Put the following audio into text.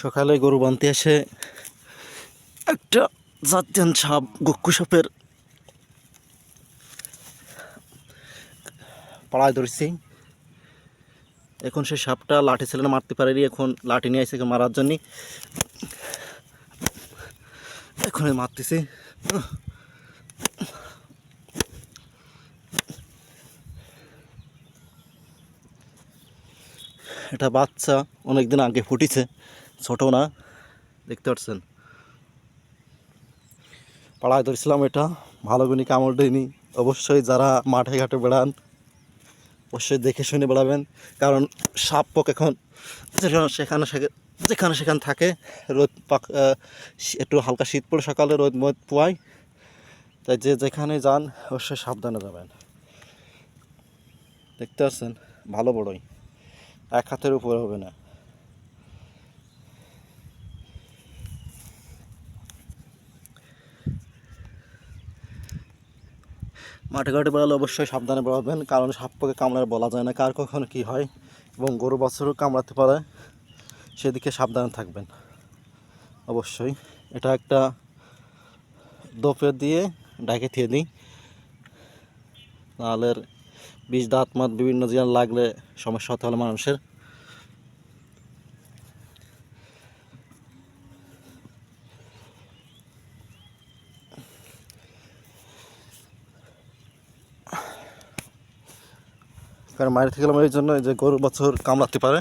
সকালে গরু বানতে এসে একটা জাতিয়ান সাপ, গক্কু সাপের পাড়ায় ধরছি। এখন সে সাপটা লাঠি ছেলে মারতে পারেনি, এখন লাঠি নিয়ে এসে মারার জন্য। এখন মারতেছি। এটা বাচ্চা অনেকদিন আগে ফুটিছে। ছোট না, দেখতে পাচ্ছেন। পাড়ায় ধরছিলাম এটা, ভালো গুনি কামড় দেয়নি। অবশ্যই যারা মাঠে ঘাটে বেড়ান, অবশ্যই দেখে শুনে বেড়াবেন। কারণ সাপ পোক এখন যেখানে সেখানে সেখা- যেখানে সেখানে থাকে, রোদ পাক একটু হালকা শীত পড়ে সকালে, রোদ মদ পোয়ায়। তাই যে যেখানে যান, অবশ্যই সাবধানে যাবেন। দেখতে পাচ্ছেন, ভালো বড়ই। এক হাতের উপরে হবে না। মাঠে ঘাটে বেড়ালে অবশ্যই সাবধানে বেড়াবেন, কারণ সাপকে কামড়ার বলা যায় না কার কখন কী হয় এবং গরু বছরও কামড়াতে পারে, সেদিকে সাবধানে থাকবেন। অবশ্যই এটা একটা দোপে দিয়ে ডাকে থিয়ে দিই। নাহলে বিষ, দাঁত, মাত বিভিন্ন জিনিস লাগলে সমস্যা হতে হলে মানুষের। কারণ মায়ের থেকে গেলাম এই জন্য যে গরু বছর কামড়াতে পারে।